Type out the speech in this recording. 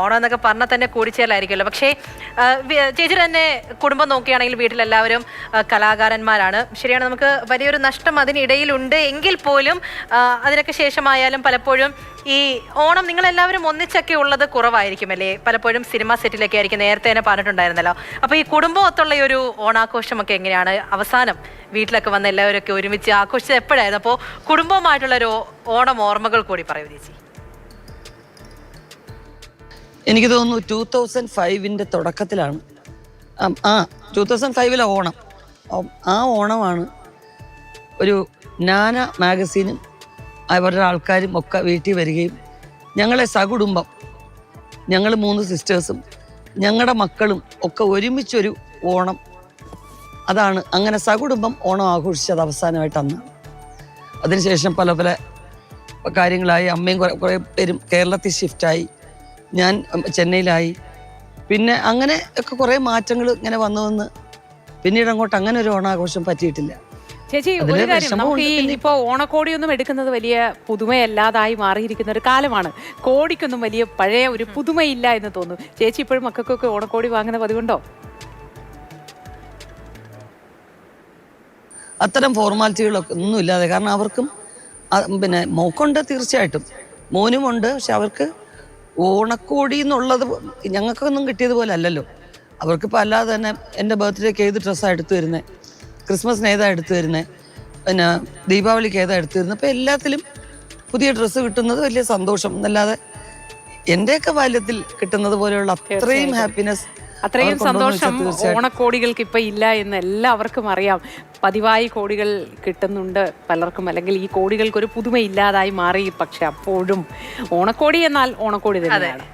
ഓണം എന്നൊക്കെ പറഞ്ഞാൽ തന്നെ കൂടിച്ചേരലായിരിക്കുമല്ലോ. പക്ഷേ ചേച്ചി തന്നെ കുടുംബം നോക്കുകയാണെങ്കിൽ വീട്ടിലെല്ലാവരും കലാകാരന്മാരാണ്. ശരിയാണ് നമുക്ക് വലിയൊരു നഷ്ടം അതിനിടയിലുണ്ട്. എങ്കിൽ പോലും അതിനൊക്കെ ശേഷമായാലും പലപ്പോഴും ഈ ഓണം നിങ്ങളെല്ലാവരും ഒന്നിച്ചൊക്കെ ഉള്ളത് കുറവായിരിക്കും അല്ലേ പലപ്പോഴും സിനിമ സെറ്റിലൊക്കെ ആയിരിക്കും. നേരത്തെ തന്നെ പറഞ്ഞിട്ടുണ്ടായിരുന്നല്ലോ. അപ്പോൾ ഈ കുടുംബമൊത്തുള്ള ഈ ഒരു ഓണാഘോഷമൊക്കെ എങ്ങനെയാണ്? അവസാനം വീട്ടിലൊക്കെ വന്ന് എല്ലാവരൊക്കെ ഒരുമിച്ച് ആഘോഷിച്ചത് എപ്പോഴായിരുന്നു? അപ്പോൾ കുടുംബവുമായിട്ടുള്ളൊരു ഓണം ഓർമ്മകൾ കൂടി പറയൂ ചേച്ചി. എനിക്ക് തോന്നുന്നു ടൂ തൗസൻഡ് ഫൈവിന്റെ തുടക്കത്തിലാണ്. ആ ടൂ തൗസൻഡ് ഫൈവിലെ ഓണം. ആ- ഓണമാണ് ഒരു നാന മാഗസീനും അവരുടെ ആൾക്കാരും ഒക്കെ വീട്ടിൽ വരികയും ഞങ്ങളെ സകുടുംബം ഞങ്ങൾ മൂന്ന് സിസ്റ്റേഴ്സും ഞങ്ങളുടെ മക്കളും ഒക്കെ ഒരുമിച്ചൊരു ഓണം. അതാണ് അങ്ങനെ സകുടുംബം ഓണം ആഘോഷിച്ചത് അവസാനമായിട്ട് അന്ന്. അതിനുശേഷം പല പല കാര്യങ്ങളായി അമ്മയും കുറെ കുറേ പേരും കേരളത്തിൽ ഷിഫ്റ്റായി ഞാൻ ചെന്നൈയിലായി. പിന്നെ അങ്ങനെ ഒക്കെ കുറേ മാറ്റങ്ങൾ ഇങ്ങനെ വന്നു വന്ന് പിന്നീട് അങ്ങോട്ട് അങ്ങനെ ഒരു ഓണാഘോഷം പറ്റിയിട്ടില്ല. ചേച്ചി ഒരു കാര്യം നമുക്ക് ഈ ഇപ്പോൾ ഇപ്പോ ഓണക്കോടിയൊന്നും എടുക്കുന്നത് വലിയ പുതുമയല്ലാതായി മാറിയിരിക്കുന്ന ഒരു കാലമാണ്. കോടിക്കൊന്നും വലിയ പഴയ ഒരു പുതുമയില്ല എന്ന് തോന്നുന്നു ചേച്ചി ഇപ്പോഴും മക്കൾക്കൊക്കെ ഓണക്കോടി വാങ്ങുന്ന പതിവുണ്ടോ? അത്തരം ഫോർമാലിറ്റികളൊക്കെ ഒന്നും ഇല്ലാതെ കാരണം അവർക്കും പിന്നെ മോക്കുണ്ട് തീർച്ചയായിട്ടും. മോനുമുണ്ട് പക്ഷെ അവർക്ക് ഓണക്കോടി എന്നുള്ളത് ഞങ്ങൾക്കൊന്നും കിട്ടിയതുപോലെ അല്ലല്ലോ. അവർക്ക് അവർക്കിപ്പോൾ അല്ലാതെ തന്നെ എന്റെ ബർത്ത്ഡേക്ക് ഏത് ഡ്രസ്സാണ് എടുത്തു വരുന്നത് ക്രിസ്മസിന് ഏതാണ് എടുത്തു വരുന്നത് പിന്നെ ദീപാവലിക്ക് ഏതാണ് എടുത്തു വരുന്നത് അപ്പോൾ എല്ലാത്തിലും പുതിയ ഡ്രസ്സ് കിട്ടുന്നത് വലിയ സന്തോഷം. എന്നല്ലാതെ എന്റെയൊക്കെ ബാല്യത്തിൽ കിട്ടുന്നത് പോലെയുള്ള അത്രയും ഹാപ്പിനെസ് അത്രയും സന്തോഷം ഓണക്കോടികൾക്ക് ഇപ്പം ഇല്ല എന്ന് എല്ലാവർക്കും അറിയാം. പതിവായി കോടികൾ കിട്ടുന്നുണ്ട് പലർക്കും. അല്ലെങ്കിൽ ഈ കോടികൾക്ക് ഒരു പുതുമ ഇല്ലാതായി മാറി. പക്ഷെ അപ്പോഴും ഓണക്കോടി എന്നാൽ ഓണക്കോടി തന്നെയാണ്.